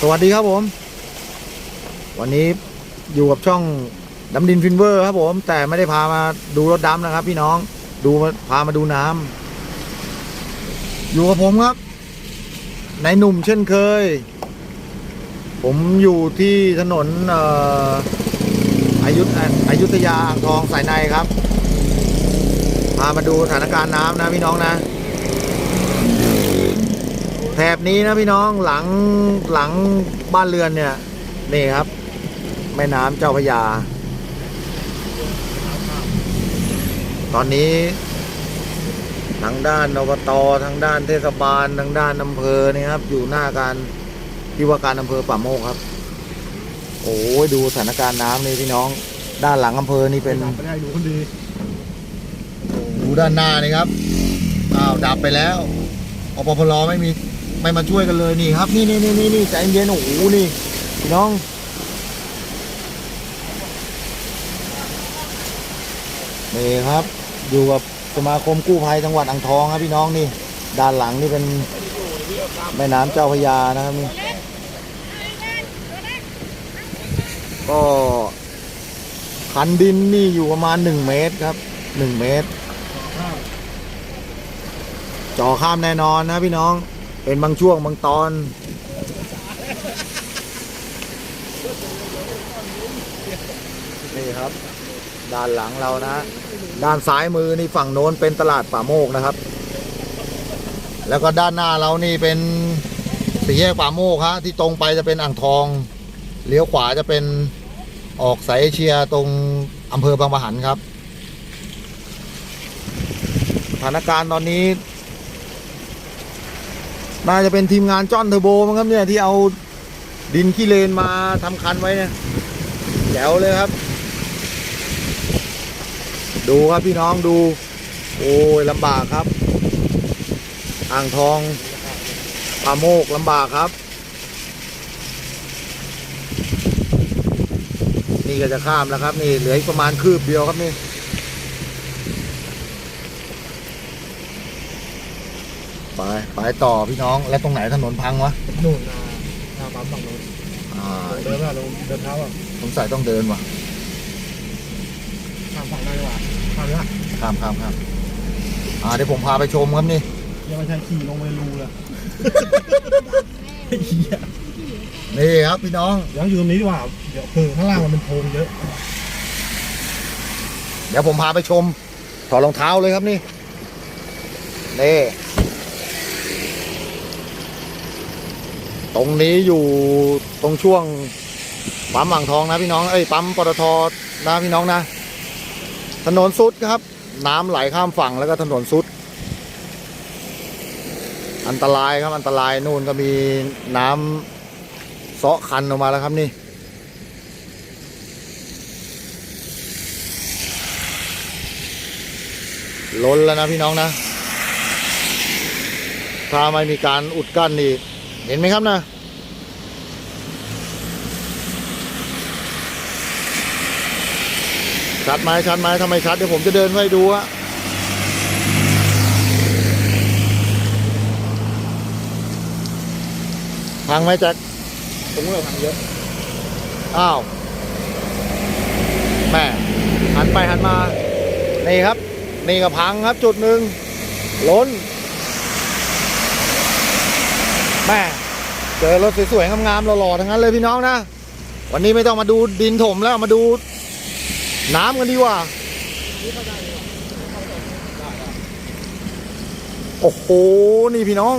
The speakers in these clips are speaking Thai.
สวัสดีครับผม วันนี้อยู่กับช่องดำดินฟินเวอร์ครับผม แต่ไม่ได้พามาดูรถดำนะครับ พี่น้องดูมาพามาดูน้ำอยู่กับผมครับ ในหนุ่มเช่นเคย ผมอยู่ที่ถนนอายุธอยุธยาอ่างทองสายในครับ พามาดูสถานการณ์น้ำนะพี่น้องนะ แถบนี้นะพี่น้องหลังหลังบ้านเรือนเนี่ย นี่ครับ แม่น้ำเจ้าพระยา ตอนนี้ ทางด้านอบตทางด้านเทศบาลทางด้านอำเภอเนี่ยครับ อยู่หน้าการที่ว่าการอำเภอป่าโมกครับ โอ้ยดูสถานการณ์น้ำนี่พี่น้อง ด้านหลังอำเภอนี่เป็นไม่ได้ดูคนดีดูด้านหน้านี่ครับอ้าวดับไปแล้วอปพลไม่มี ไม่มาช่วยกันเลยนี่ครับ นี่นี่นี่นี่นี่ใจเย็นโอ้โหนี่พี่น้องนี่ครับ อยู่กับสมาคมกู้ภัยจังหวัดอ่างทองครับพี่น้องนี่ด้านหลังนี่เป็นแม่น้ำเจ้าพยานะครับนี่ก็คันดินนี่อยู่ประมาณหนึ่งเมตรครับหนึ่งเมตรจอข้ามแน่นอนนะพี่น้อง เป็นบางช่วงบางตอน นี่ครับ ด้านหลังเรานะ ด้านซ้ายมือนี่ฝั่งโน้นเป็นตลาดป่าโมกนะครับ แล้วก็ด้านหน้าเรานี่เป็นสี่แยกป่าโมกฮะที่ตรงไปจะเป็นอ่างทองเลี้ยวขวาจะเป็นออกสายเอเชียตรงอำเภอบางปะหันครับสถานการณ์ตอนนี้ น่าจะเป็นทีมงานจ้อนเทอร์โบมั้งครับเนี่ยที่เอาดินขี้เลนมาทำคันไว้เนี่ยแจ๋วเลยครับ ดูครับพี่น้องดู โอ้ยลำบากครับอ่างทองป่าโมกลำบากครับ นี่ก็จะข้ามแล้วครับนี่เหลืออีกประมาณคืบเดียวครับนี่ ไปไปต่อพี่น้องแล้วตรงไหนถนนพังวะนู่นนาหน้าปั๊มฝั่งนู้นอ่าเดินมาลงเดินเท้าอะสงสัยต้องเดินว่ะข้ามฝั่งได้ดีกว่าข้ามเนี้ยข้ามข้ามข้ามอ่าเดี๋ยวผมพาไปชมครับนี่ยังไม่ใช่ขี่ลงไปรูเลยไอ้เหี้ยนี่ครับพี่น้อง ยังอยู่ตรงนี้ดีกว่าเดี๋ยวคือข้างล่างมันเป็นโพรงเยอะ เดี๋ยวผมพาไปชมถอดรองเท้าเลยครับนี่นี่ ตรงนี้อยู่ตรงช่วงปั๊มอ่างทองนะพี่น้องเอ้ยปั๊มปตทนะพี่น้องนะ ถนนสุดครับ น้ำไหลข้ามฝั่งแล้วก็ถนนสุด อันตรายครับอันตรายนู่นก็มีน้ำเซาะคันออกมาแล้วครับนี่ล้นแล้วนะพี่น้องนะ ถ้าไม่มีการอุดกั้นนี่ เห็นไหมครับนะชัดไหมชัดไหมทำไมชัดเดี๋ยวผมจะเดินให้ดูอะพังไหมแจ็คผมก็เลยทางเยอะ อ้าว แม่หันไปหันมา นี่ครับ นี่ก็พังครับจุดหนึ่งล้น แม่เจอรถสวยๆงามๆหล่อๆทั้งนั้นเลยพี่น้องนะ วันนี้ไม่ต้องมาดูดินถมแล้วมาดูน้ำกันดีกว่า โอ้โห นี่พี่น้อง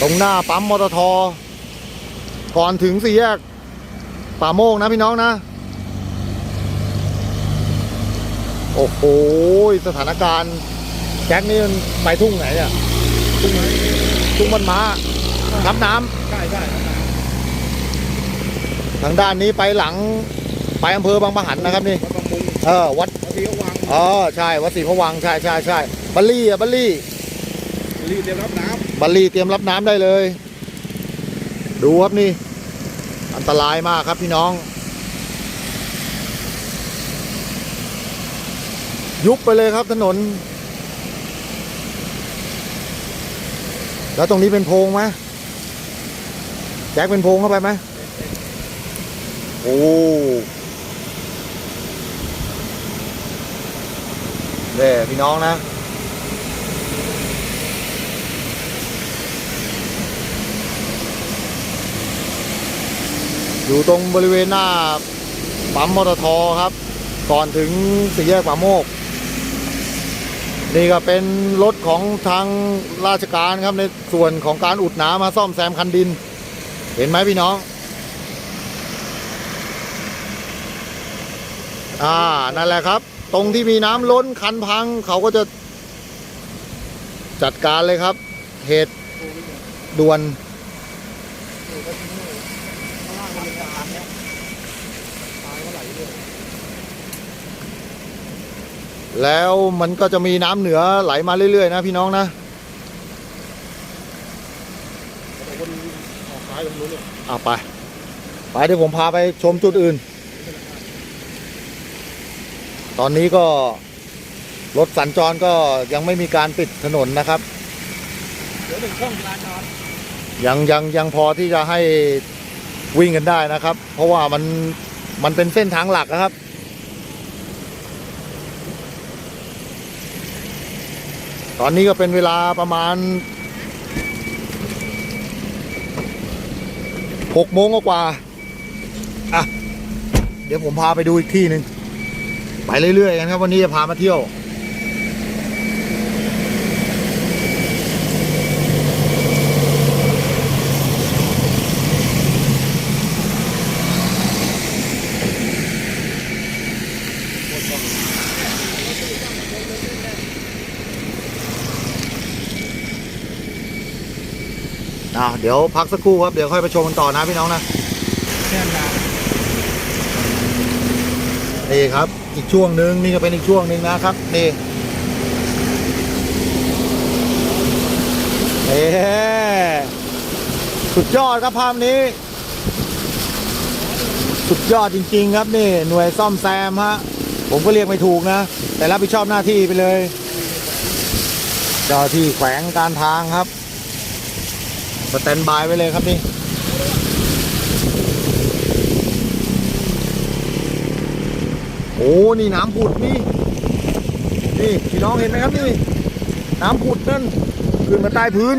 ตรงหน้าปั๊มมอเตอร์ทอก่อนถึงสี่แยกป่าโมกนะพี่น้องนะ โอ้โห สถานการณ์แจ็คนี่มันไปทุ่งไหนเนี่ยทุ่ง ทุ่งมันม้าทับน้ำใช่ใช่ทางด้านนี้ไปหลัง ไปอำเภอบางปะหันนะครับนี่วัดบางมุงเออวัดวัดศรีวังอ๋อ ใช่ วัดศรีพระวัง ใช่ใช่ใช่บัลลี่อะบัลลี่ รีบเตรียมรับน้บัลลี่เตรียมรับน้ำได้เลย ดูครับนี่ อันตรายมากครับพี่น้อง ยุบไปเลยครับถนน แล้วตรงนี้เป็นโพรงไหมแจ็คเป็นโพงเข้าไปไหมโอ้เด้พี่น้องนะ อยู่ตรงบริเวณหน้าปั๊มมอเตอร์ทอครับ ก่อนถึงสี่แยกป่าโมก นี่ก็เป็นรถของทางราชการครับในส่วนของการอุดหนามาซ่อมแซมคันดิน เห็นไหมพี่น้อง อ่า นั่นแหละครับ ตรงที่มีน้ำล้นคันพังเขาก็จะจัดการเลยครับ เหตุด่วน แล้วมันก็จะมีน้ำเหนือไหลมาเรื่อยๆ นะพี่น้องนะคนอาไป ไปเดี๋ยวผมพาไปชมจุดอื่น ตอนนี้ก็ รถสัญจรก็ยังไม่มีการปิดถนนนะครับยังยังยังพอที่จะให้วิ่งกันได้นะครับ เพราะว่ามันมันเป็นเส้นทางหลักนะครับ ตอนนี้ก็เป็นเวลาประมาณหกโมงกว่าอะ เดี๋ยวผมพาไปดูอีกที่หนึ่งไปเรื่อยๆกันครับ วันนี้จะพามาเที่ยว อะเดี๋ยวพักสักครู่ครับ เดี๋ยวค่อยไปชมกันต่อนะพี่น้องนะนี่ครับ อีกช่วงหนึ่งนี่ก็เป็นอีกช่วงหนึ่งนะครับนี่เอ๊สุดยอดครับภาพนี้ สุดยอดจริง ๆ ครับนี่หน่วยซ่อมแซมฮะผมก็เรียกไม่ถูกนะ แต่รับผิดชอบหน้าที่ไปเลย เจ้าที่แขวงการทางครับ สแตนบายไว้เลยครับนี่โอ้นี่น้ำผุดนี่ นี่พี่น้องเห็นไหมครับนี่ น้ำผุดนั่นขึ้นมาใต้พื้น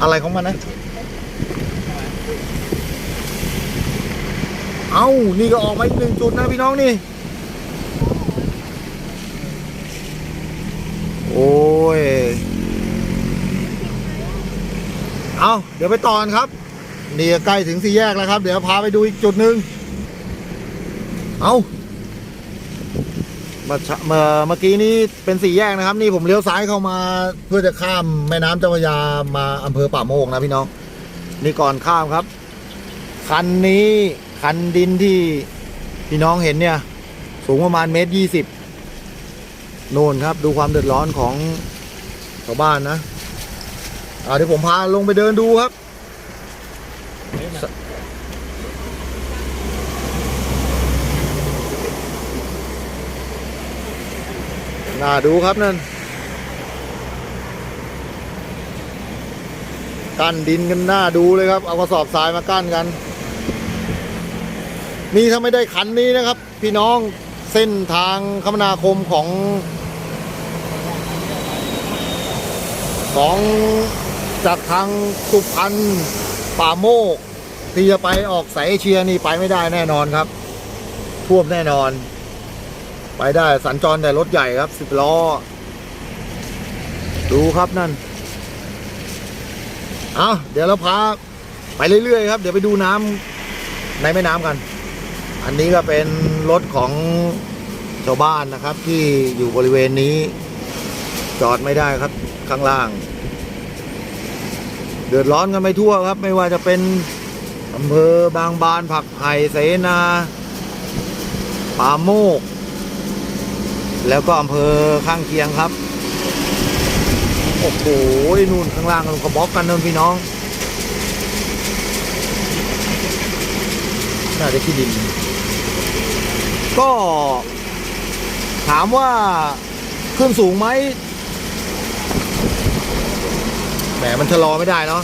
อะไรของมันนะ เอานี่ก็ออกมาอีกหนึ่งจุดนะพี่น้องนี่ โอ้ย เอาเดี๋ยวไปต่อนครับ นี่ใกล้ถึงสี่แยกแล้วครับ เดี๋ยวพาไปดูอีกจุดหนึ่งเอาเมื่อเช้าเมื่อเมื่อกี้นี้เป็นสี่แยกนะครับ นี่ผมเลี้ยวซ้ายเข้ามาเพื่อจะข้ามแม่น้ำเจ้าพระยามาอำเภอป่าโมกนะพี่น้อง นี่ก่อนข้ามครับ คันนี้คันดินที่พี่น้องเห็นเนี่ย สูงประมาณเมตรยี่สิบโน่นครับ ดูความเดือดร้อนของชาวบ้านนะ อ่าเดี๋ยวผมพาลงไปเดินดูครับ น่าดูครับนั่น กั้นดินกันหน้าดูเลยครับ เอากระสอบทรายมากั้นกัน นี่ถ้าไม่ได้คันนี้นะครับ พี่น้องเส้นทางคมนาคมของของ จากทางสุพรรณป่าโมกที่จะไปออกสายเอเชียนี่ไปไม่ได้แน่นอนครับ ท่วมแน่นอน ไปได้สัญจรแต่รถใหญ่ครับสิบล้อ ดูครับนั่นเอาเดี๋ยวเราพาไปเรื่อยๆครับ เดี๋ยวไปดูน้ำในแม่น้ำกัน อันนี้ก็เป็นรถของชาวบ้านนะครับ ที่อยู่บริเวณนี้ จอดไม่ได้ครับข้างล่าง เดือดร้อนกันไปทั่วครับ ไม่ว่าจะเป็นอำเภอบางบานผักไห่เสนาป่าโมก แล้วก็อำเภอข้างเคียงครับ โอ้โหนู่นข้างล่างลงกระบอกกันเนินพี่น้อง น่าจะที่ดิน ก็ ถามว่า ขึ้นสูงไหม แหมมันชะลอไม่ได้เนาะ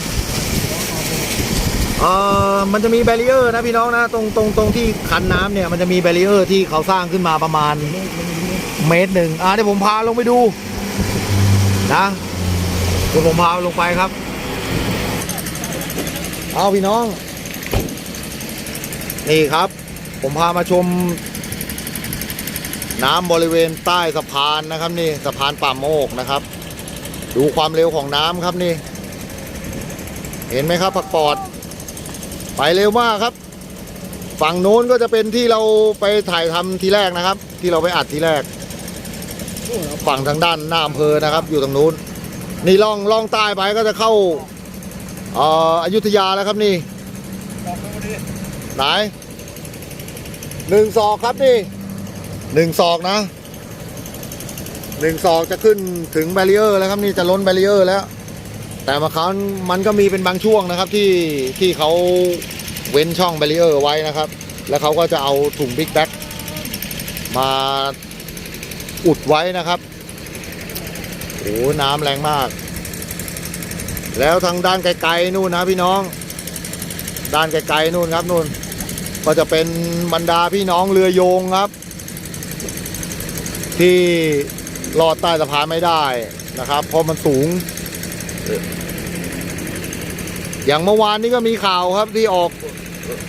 เออมันจะมีแบรีเออร์นะพี่น้องนะ ตรงตรงตรงที่คันน้ำเนี่ยมันจะมีแบรีเออร์ที่เขาสร้างขึ้นมาประมาณเมตรหนึ่งอะเดี๋ยวผมพาลงไปดูนะเดี๋ยวผมพาลงไปครับ เอาพี่น้อง นี่ครับ ผมพามาชม น้ำบริเวณใต้สะพานนะครับ นี่สะพานป่าโมกนะครับ ดูความเร็วของน้ำครับนี่ เห็นไหมครับผักปอด ไปเร็วมากครับ ฝั่งโน้นก็จะเป็นที่เราไปถ่ายทำทีแรกนะครับ ที่เราไปอัดทีแรก ฝั่งทางด้านหน้าอำเภอนะครับ อยู่ตรงนู้น นี่ล่องล่องใต้ไปก็จะเข้าอ่ออยุธยาแล้วครับนี่ไหนหนึ่งศอกครับนี่หนึ่งศอกนะ หนึ่งศอกจะขึ้นถึงแบรีเออร์แล้วครับนี่จะล้นแบรีเออร์แล้ว แต่มาครั้งมันก็มีเป็นบางช่วงนะครับที่ที่เขาเว้นช่องแบรีเออร์ไว้นะครับ แล้วเขาก็จะเอาถุงบิ๊กแบ็กมาอุดไว้นะครับโอ้น้ำแรงมาก แล้วทางด้านไกลๆนู่นนะพี่น้อง ด้านไกลๆนู่นครับนู่น ก็จะเป็นบรรดาพี่น้องเรือโยงครับ ที่ ลอดใต้สะพานไม่ได้นะครับ เพราะมันสูง อย่างเมื่อวานนี้ก็มีข่าวครับที่ออก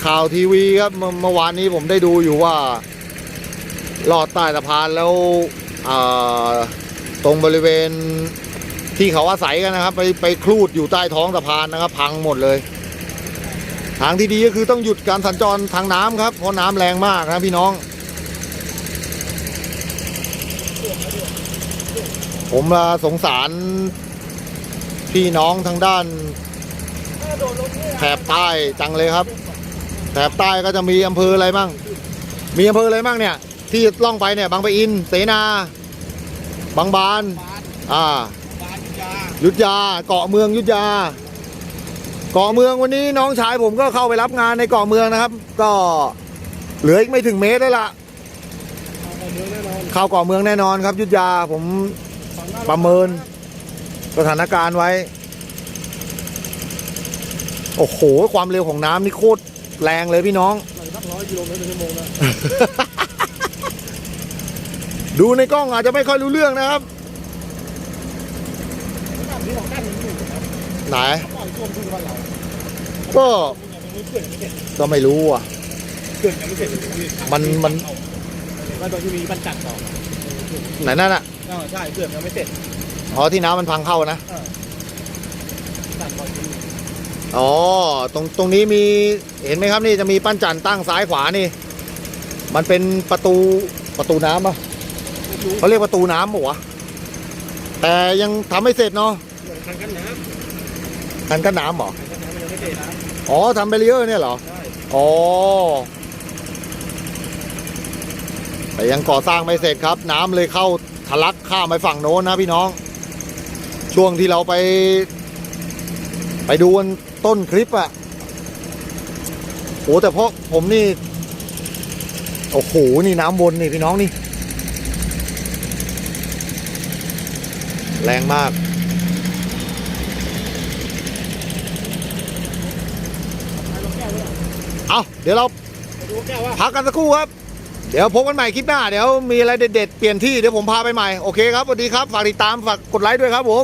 ข่าวทีวีครับเมื่อวานนี้ผมได้ดูอยู่ว่าลอดใต้สะพานแล้วตรงบริเวณที่เขาอาศัยกันนะครับ ไปไปคลูดอยู่ใต้ท้องสะพานนะครับ พังหมดเลย ทางที่ดีก็คือต้องหยุดการสัญจรทางน้ำครับเพราะน้ำแรงมากนะพี่น้อง ผมละสงสาร พี่น้องทางด้าน แถบใต้จังเลยครับ แถบใต้ก็จะมีอำเภออะไรบ้างมีอำเภออะไรบ้างเนี่ย ที่ล่องไปเนี่ยบางปะอิน เสนา บางบาน อ่ายุทธยาเกาะเมืองยุทธยา เกาะเมืองวันนี้น้องชายผมก็เข้าไปรับงานในเกาะเมืองนะครับ ก็เหลืออีกไม่ถึงเมตรแล้วล่ะเข้าเกาะเมืองแน่นอนครับยุทธยาผม ประเมินสถานการณ์ไว้ โอ้โห ความเร็วของน้ำนี่โคตรแรงเลยพี่น้องสักร้อยกิโลเมตรต่อชั่วโมงนะดูในกล้องอาจจะไม่ค่อยรู้เรื่องนะครับแบบนี้ของกั้นมันอยู่นะไหนปล่อยท่วมทุ่งบ้านเราก็เขื่อนยังไม่เสร็จก็ไม่รู้อะเขื่อนยังไม่เสร็จมันมันว่าตอนที่มีบันจัดต่อไหนนั่นอะ ใช่เขื่อนยังไม่เสร็จอ๋อที่น้ำมันพังเข้านะจัดก่อนที่อ๋อ ตรงตรงนี้มีเห็นไหมครับนี่จะมีปั้นจันตั้งซ้ายขวานี่ มันเป็นประตูประตูน้ำปะรู้เขาเรียกประตูน้ำปะวะแต่ยังทำไม่เสร็จเนาะเหมือนคันกั้นน้ำคันกั้นน้ำเหรอคันกั้นน้ำมันยังไม่เสร็จนะอ๋อทำเบรีเออร์เนี่ยเหรอ ใช่อ๋อ แต่ยังก่อสร้างไม่เสร็จครับ น้ำเลยเข้าทะลัก ข้ามไปฝั่งโน้นนะพี่น้อง ช่วงที่เราไป ไปดูกันต้นคลิปอะโอ้แต่เพราะผมนี่ โอ้โห นี่น้ำวนนี่พี่น้องนี่ แรงมาก เอาเดี๋ยวเราไปดูแก้วว่าพักกันสักครู่ครับ ดี๋ยวพบกันใหม่คลิปหน้า เดี๋ยวมีอะไรเด็ดๆ เปลี่ยนที่ เดี๋ยวผมพาไปใหม่ โอเคครับสวัสดีครับ ฝากติดตาม ฝากกดไลค์ด้วยครับผม